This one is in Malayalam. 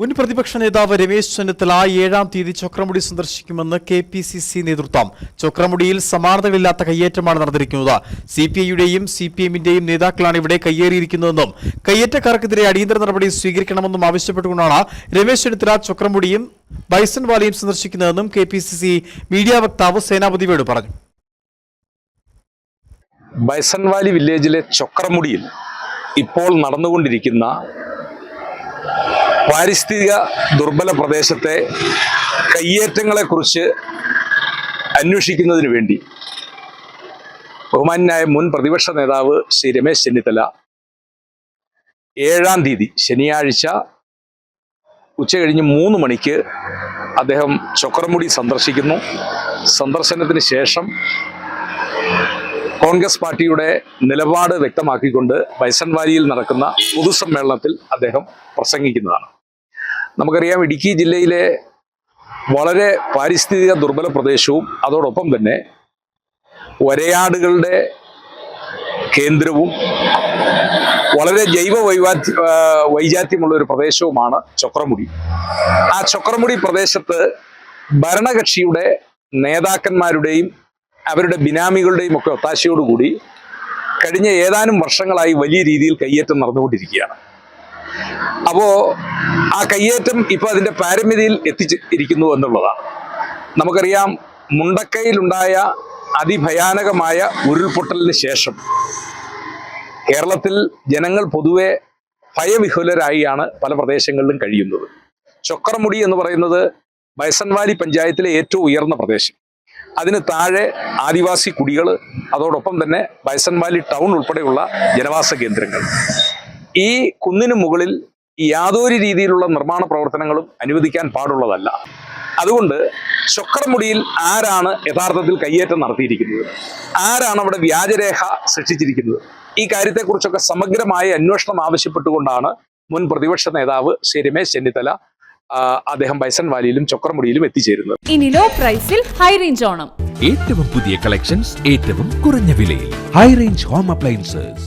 മുൻ പ്രതിപക്ഷ നേതാവ് രമേശ് ചെന്നിത്തല ഏഴാം തീയതി ചക്രമുടി സന്ദർശിക്കുമെന്ന് കെ പി സി സി നേതൃത്വം. ചൊക്രമുടിയിൽ സമാനതകളില്ലാത്ത കയ്യേറ്റമാണ് നടന്നിരിക്കുന്നത്. സി പി ഐയുടെയും സി പി എമ്മിന്റെയും നേതാക്കളാണ് ഇവിടെ കയ്യേറിയിരിക്കുന്നതെന്നും കയ്യേറ്റക്കാർക്കെതിരെ അടിയന്തര നടപടി സ്വീകരിക്കണമെന്നും ആവശ്യപ്പെട്ടുകൊണ്ടാണ് രമേശ് ചെന്നിത്തല ചക്രമുടിയും bison വാലിയും സന്ദർശിക്കുന്നതെന്നും K P C C media വക്താവ് സേനാപതി വേണു പറഞ്ഞു. ബൈസൺവാലി വില്ലേജിലെ ചൊക്രമുടിയിൽ ഇപ്പോൾ നടന്നുകൊണ്ടിരിക്കുന്ന പാരിസ്ഥിതിക ദുർബല പ്രദേശത്തെ കയ്യേറ്റങ്ങളെക്കുറിച്ച് അന്വേഷിക്കുന്നതിന് വേണ്ടി ബഹുമാന്യനായ മുൻ പ്രതിപക്ഷ നേതാവ് ശ്രീ രമേശ് ചെന്നിത്തല ഏഴാം തീയതി ശനിയാഴ്ച ഉച്ച കഴിഞ്ഞ് മൂന്ന് മണിക്ക് അദ്ദേഹം ചൊക്രമുടി സന്ദർശിക്കുന്നു. സന്ദർശനത്തിന് ശേഷം കോൺഗ്രസ് പാർട്ടിയുടെ നിലപാട് വ്യക്തമാക്കിക്കൊണ്ട് ബൈസൺവാലിയിൽ നടക്കുന്ന പൊതുസമ്മേളനത്തിൽ അദ്ദേഹം പ്രസംഗിക്കുന്നതാണ്. നമുക്കറിയാം ഇടുക്കി ജില്ലയിലെ വളരെ പാരിസ്ഥിതിക ദുർബല പ്രദേശവും അതോടൊപ്പം തന്നെ വരയാടുകളുടെ കേന്ദ്രവും വളരെ ജൈവ വൈവാധ്യ വൈജാത്യമുള്ള ഒരു പ്രദേശവുമാണ് ചൊക്രമുടി. ആ ചൊക്രമുടി പ്രദേശത്ത് ഭരണകക്ഷിയുടെ നേതാക്കന്മാരുടെയും അവരുടെ ബിനാമികളുടെയും ഒക്കെ ഒത്താശയോടുകൂടി കഴിഞ്ഞ ഏതാനും വർഷങ്ങളായി വലിയ രീതിയിൽ കയ്യേറ്റം നടന്നുകൊണ്ടിരിക്കുകയാണ്. അപ്പോ ആ കയ്യേറ്റം ഇപ്പൊ അതിന്റെ പാരമ്യതയിൽ എത്തിച്ച് ഇരിക്കുന്നു എന്നുള്ളതാണ്. നമുക്കറിയാം മുണ്ടക്കയിലുണ്ടായ അതിഭയാനകമായ ഉരുൾപൊട്ടലിന് ശേഷം കേരളത്തിൽ ജനങ്ങൾ പൊതുവെ ഭയവിഹുലരായിയാണ് പല പ്രദേശങ്ങളിലും കഴിയുന്നത്. ചൊക്രമുടി എന്ന് പറയുന്നത് ബൈസൺവാലി പഞ്ചായത്തിലെ ഏറ്റവും ഉയർന്ന പ്രദേശം. അതിന് താഴെ ആദിവാസി കുടികൾ അതോടൊപ്പം തന്നെ ബൈസൺവാലി ടൗൺ ഉൾപ്പെടെയുള്ള ജനവാസ കേന്ദ്രങ്ങൾ. ഈ കുന്നിന് മുകളിൽ യാതൊരു രീതിയിലുള്ള നിർമ്മാണ പ്രവർത്തനങ്ങളും അനുവദിക്കാൻ പാടുള്ളതല്ല. അതുകൊണ്ട് ചൊക്രമുടിയിൽ ആരാണ് യഥാർത്ഥത്തിൽ കയ്യേറ്റം നടത്തിയിരിക്കുന്നത്? ആരാണ് അവിടെ വ്യാജരേഖ സൃഷ്ടിച്ചിരിക്കുന്നത്? ഈ കാര്യത്തെക്കുറിച്ചൊക്കെ സമഗ്രമായ അന്വേഷണം ആവശ്യപ്പെട്ടുകൊണ്ടാണ് മുൻ പ്രതിപക്ഷ നേതാവ് ശ്രീ രമേശ് ചെന്നിത്തല അദ്ദേഹം ബൈസൺ വാലിയിലും ചൊക്രമുടിയിലും എത്തിച്ചേരുന്നത് ഇനി ലോ പ്രൈസിൽ ഹൈ റേഞ്ച് ഓണം. ഏറ്റവും പുതിയ കളക്ഷൻസ് ഏറ്റവും കുറഞ്ഞ വിലയിൽ. High range home appliances